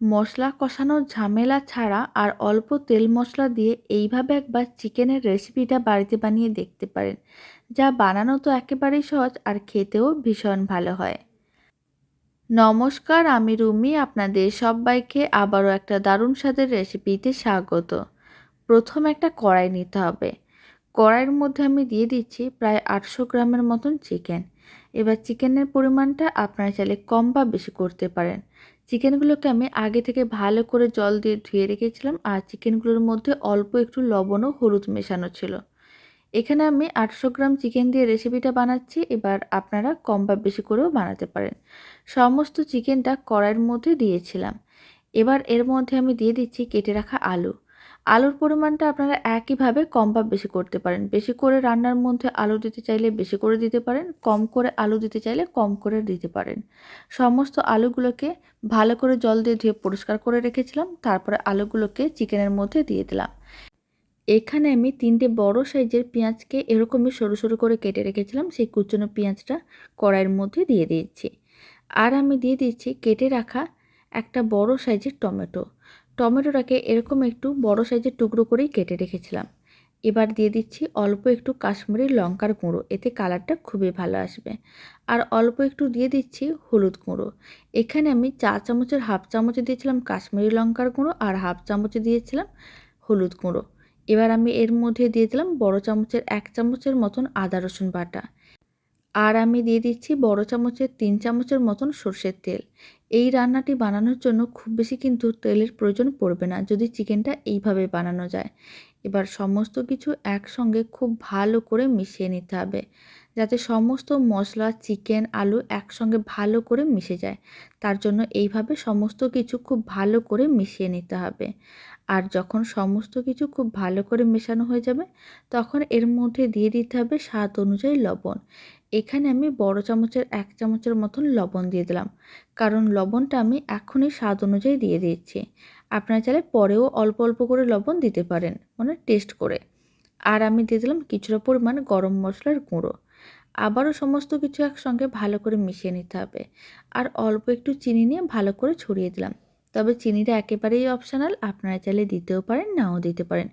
মশলা কষানোর ঝামেলা ছাড়া আর অল্প তেল মশলা দিয়ে এইভাবে একবার চিকেনের রেসিপিটা বাড়িতে বানিয়ে দেখতে পারেন। যা বানানো তো একেবারেই সহজ আর খেতেও ভীষণ ভালো হয়। নমস্কার, আমি রুমি, আপনাদের সবাইকে আবারও একটা দারুণ স্বাদের রেসিপিতে স্বাগত। প্রথম একটা কড়াই নিতে হবে। কড়াইয়ের মধ্যে আমি দিয়ে দিচ্ছি প্রায় আটশো গ্রামের মতন চিকেন। এবার চিকেনের পরিমাণটা আপনারা চাইলে কম বা বেশি করতে পারেন। চিকেনগুলোকে আমি আগে থেকে ভালো করে জল দিয়ে ধুয়ে রেখেছিলাম আর চিকেনগুলোর মধ্যে অল্প একটু লবণ ও হলুদ মেশানো ছিল। এখানে আমি আটশো গ্রাম চিকেন দিয়ে রেসিপিটা বানাচ্ছি, এবার আপনারা কম বা বেশি করেও বানাতে পারেন। সমস্ত চিকেনটা কড়াইয়ের মধ্যে দিয়েছিলাম। এবার এর মধ্যে আমি দিয়ে দিচ্ছি কেটে রাখা আলু। আলুর পরিমাণটা আপনারা একইভাবে কম বা বেশি করতে পারেন। বেশি করে রান্নার মধ্যে আলু দিতে চাইলে বেশি করে দিতে পারেন, কম করে আলু দিতে চাইলে কম করে দিতে পারেন। সমস্ত আলুগুলোকে ভালো করে জল দিয়ে ধুয়ে পরিষ্কার করে রেখেছিলাম, তারপরে আলুগুলোকে চিকেনের মধ্যে দিয়ে দিলাম। এখানে আমি তিনটে বড় সাইজের পেঁয়াজকে এরকমই সরু সরু করে কেটে রেখেছিলাম, সেই কুচনো পেঁয়াজটা কড়াইয়ের মধ্যে দিয়ে দিয়েছি। আর আমি দিয়ে দিচ্ছি কেটে রাখা একটা বড় সাইজের টমেটো। টমেটোটাকে এরকম একটু বড় সাইজের টুকরো করেই কেটে রেখেছিলাম। এবার দিয়ে দিচ্ছি অল্প একটু কাশ্মীরি লঙ্কার গুঁড়ো, এতে কালারটা খুবই ভালো আসবে। আর অল্প একটু দিয়ে দিচ্ছি হলুদ গুঁড়ো। এখানে আমি চা চামচের হাফ চামচ দিয়েছিলাম কাশ্মীরি লঙ্কার গুঁড়ো আর হাফ চামচে দিয়েছিলাম হলুদ গুঁড়ো। এবার আমি এর মধ্যে দিয়ে দিলাম বড় চামচের এক চামচের মতন আদা রসুন বাটা। আর আমি দিয়ে দিচ্ছি বড় চামচের তিন চামচের মতন সর্ষের তেল। এই রান্নাটি বানানোর জন্য খুব বেশি কিন্তু তেলের প্রয়োজন পড়বে না, যদি চিকেনটা এইভাবে বানানো যায়। এবার সমস্ত কিছু একসঙ্গে খুব ভালো করে মিশিয়ে নিতে হবে, যাতে সমস্ত মশলা, চিকেন, আলু একসঙ্গে ভালো করে মিশে যায়। তার জন্য এইভাবে সমস্ত কিছু খুব ভালো করে মিশিয়ে নিতে হবে। আর যখন সমস্ত কিছু খুব ভালো করে মেশানো হয়ে যাবে, তখন এর মধ্যে দিয়ে দিতে হবে স্বাদ অনুযায়ী লবণ। এখানে আমি বড় চামচের এক চামচের মতন লবণ দিয়ে দিলাম। কারণ লবণটা আমি এখনই স্বাদ অনুযায়ী দিয়ে দিচ্ছি আপনারা চাইলে পরেও অল্প অল্প করে লবণ দিতে পারেন মানে টেস্ট করে। আর আমি দিয়ে দিলাম কিছুটা পরিমাণ গরম মশলার গুঁড়ো। আবারও সমস্ত কিছু একসঙ্গে ভালো করে মিশিয়ে নিতে হবে। আর অল্প একটু চিনি নিয়ে ভালো করে ছড়িয়ে দিলাম। তবে চিনিটা একেবারেই অপশানাল আপনারা চাইলে দিতেও পারেন, নাও দিতে পারেন।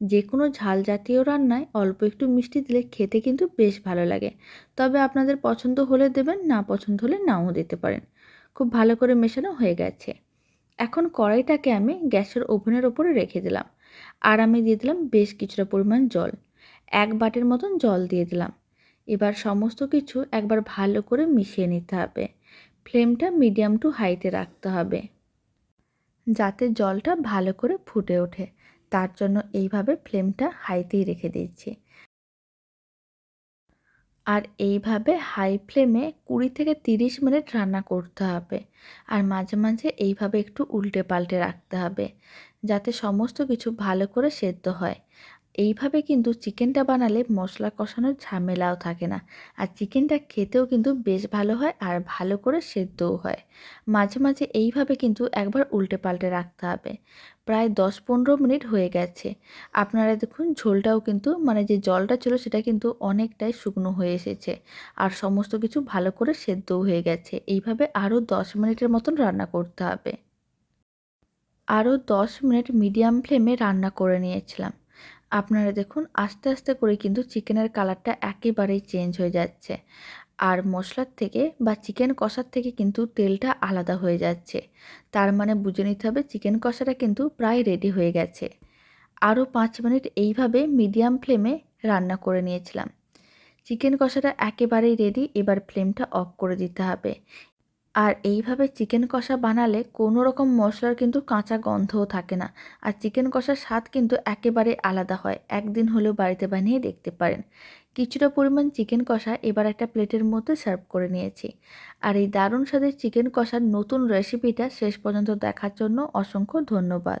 যে কোনো ঝাল জাতীয় রান্নায় অল্প একটু মিষ্টি দিলে খেতে কিন্তু বেশ ভালো লাগে। তবে আপনাদের পছন্দ হলে দেবেন, না পছন্দ হলে নাও দিতে পারেন। খুব ভালো করে মেশানো হয়ে গেছে। এখন কড়াইটাকে আমি গ্যাসের ওভেনের ওপরে রেখে দিলাম। আর আমি দিয়ে দিলাম বেশ কিছুটা পরিমাণ জল। এক বাটের মতন জল দিয়ে দিলাম। এবার সমস্ত কিছু একবার ভালো করে মিশিয়ে নিতে হবে। ফ্লেমটা মিডিয়াম টু হাইতে রাখতে হবে। যাতে জলটা ভালো করে ফুটে ওঠে। তার জন্য এইভাবে ফ্লেমটা হাইতেই রেখে দিচ্ছি আর এইভাবে হাই ফ্লেমে কুড়ি থেকে তিরিশ মিনিট রান্না করতে হবে। আর মাঝে মাঝে এইভাবে একটু উল্টে পাল্টে রাখতে হবে, যাতে সমস্ত কিছু ভালো করে সেদ্ধ হয়। এইভাবে কিন্তু চিকেনটা বানালে মশলা কষানোর ঝামেলাও থাকে না। আর চিকেনটা খেতেও কিন্তু বেশ ভালো হয় আর ভালো করে সেদ্ধও হয়। মাঝে মাঝে এইভাবে কিন্তু একবার উল্টে পাল্টে রাখতে হবে। প্রায় দশ পনেরো মিনিট হয়ে গেছে। আপনারা দেখুন, ঝোলটাও কিন্তু মানে যে জলটা ছিল সেটা কিন্তু অনেকটাই শুকনো হয়ে এসেছে। আর সমস্ত কিছু ভালো করে সেদ্ধও হয়ে গেছে। এইভাবে আরও দশ মিনিটের মতন রান্না করতে হবে। আরও দশ মিনিট মিডিয়াম ফ্লেমে রান্না করে নিয়েছিলাম। আপনারা দেখুন, আস্তে আস্তে করে কিন্তু চিকেনের কালারটা একেবারেই চেঞ্জ হয়ে যাচ্ছে। আর মশলার থেকে বা চিকেন কষার থেকে কিন্তু তেলটা আলাদা হয়ে যাচ্ছে। তার মানে বুঝে নিতে হবে চিকেন কষাটা কিন্তু প্রায় রেডি হয়ে গেছে। আরও পাঁচ মিনিট এইভাবে মিডিয়াম ফ্লেমে রান্না করে নিয়েছিলাম। চিকেন কষাটা একেবারেই রেডি এবার ফ্লেমটা অফ করে দিতে হবে। আর এইভাবে চিকেন কষা বানালে কোনো রকম মশলার কিন্তু কাঁচা গন্ধও থাকে না। আর চিকেন কষার স্বাদ কিন্তু একেবারে আলাদা হয়, একদিন হলেও বাড়িতে বানিয়ে দেখতে পারেন। কিছুটা পরিমাণ চিকেন কষা এবার একটা প্লেটের মধ্যে সার্ভ করে নিয়েছি। আর এই দারুণ স্বাদের চিকেন কষার নতুন রেসিপিটা শেষ পর্যন্ত দেখার জন্য অসংখ্য ধন্যবাদ।